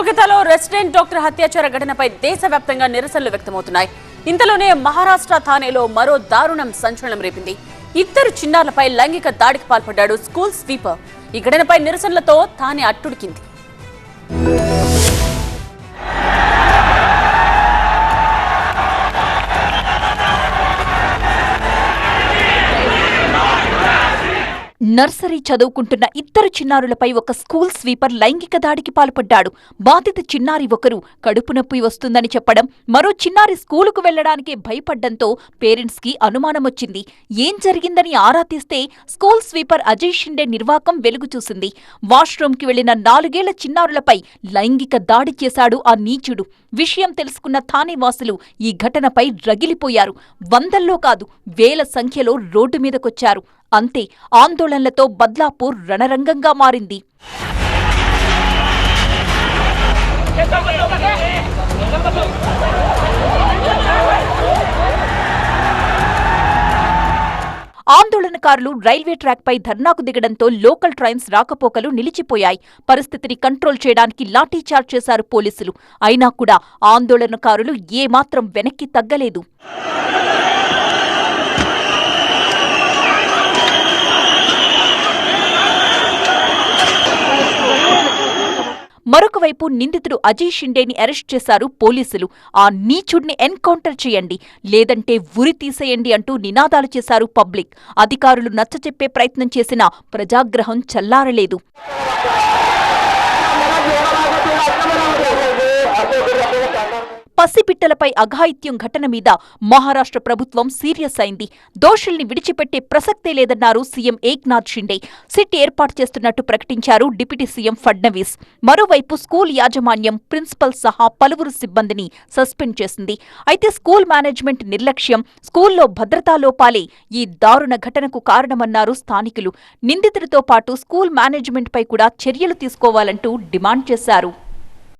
కోల్కతాలో resident doctor హత్యాచార ఘటనపై దేశవ్యాప్తంగా నిరసనలు వ్యక్తమవుతున్నాయి. ఇంతలోనే మహారాష్ట్ర థానేలో మరో దారుణం సంచలనం రేపింది. ఇద్దరు చిన్నారులపై లైంగిక దాడికి పాల్పడ్డాడు స్కూల్ స్వీపర్. ఈ ఘటనపై నిరసనలతో థానే అట్టుడికింది. నర్సరీ చదువుకుంటున్న ఇద్దరు చిన్నారులపై ఒక స్కూల్ స్వీపర్ లైంగిక దాడికి పాల్పడ్డాడు. బాధిత చిన్నారి ఒకరు కడుపు నొప్పి వస్తుందని చెప్పడం మరో చిన్నారి స్కూలుకు వెళ్ళడానికే భయపడ్డంతో పేరెంట్స్కి అనుమానమొచ్చింది. ఏం జరిగిందని ఆరా తీస్తే స్కూల్ స్వీపర్ అజయ్ షిండే నిర్వాకం వెలుగు చూసింది. వాష్రూమ్కి వెళ్ళిన నాలుగేళ్ళ చిన్నారులపై లైంగిక దాడి చేశాడు ఆ నీచుడు. విషయం తెలుసుకున్న థానే వాసులు ఈ ఘటనపై రగిలిపోయారు. వందల్లో కాదు వేల సంఖ్యలో రోడ్డు మీదకొచ్చారు. అంతే ఆందోళనలతో బద్లాపూర్ రణరంగంగా మారింది. ఆందోళనకారులు రైల్వే ట్రాక్పై ధర్నాకు దిగడంతో లోకల్ ట్రైన్స్ రాకపోకలు నిలిచిపోయాయి. పరిస్థితిని కంట్రోల్ చేయడానికి లాఠీచార్జ్ చేశారు పోలీసులు. అయినా కూడా ఆందోళనకారులు ఏమాత్రం వెనక్కి తగ్గలేదు. మరొకవైపు నిందితుడు అజయ్ షిండేని అరెస్ట్ చేశారు పోలీసులు. ఆ నీచుడిని ఎన్కౌంటర్ చేయండి లేదంటే ఉరి తీసేయండి అంటూ నినాదాలు చేశారు పబ్లిక్. అధికారులు నచ్చచెప్పే ప్రయత్నం చేసినా ప్రజాగ్రహం చల్లారలేదు. పసిపిట్టలపై అఘాయిత్యం ఘటన మీద మహారాష్ట్ర ప్రభుత్వం సీరియస్ అయింది. దోషుల్ని విడిచిపెట్టే ప్రసక్తే లేదన్నారు సీఎం ఏక్నాథ్ షిండే. సిట్ ఏర్పాటు చేస్తున్నట్టు ప్రకటించారు డిప్యూటీ సీఎం ఫడ్నవీస్. మరోవైపు స్కూల్ యాజమాన్యం ప్రిన్సిపల్ సహా పలువురు సిబ్బందిని సస్పెండ్ చేసింది. అయితే స్కూల్ మేనేజ్మెంట్ నిర్లక్ష్యం స్కూల్లో భద్రతా లోపాలే ఈ దారుణ ఘటనకు కారణమన్నారు స్థానికులు. నిందితుడితో పాటు స్కూల్ మేనేజ్మెంట్పై కూడా చర్యలు తీసుకోవాలంటూ డిమాండ్ చేశారు.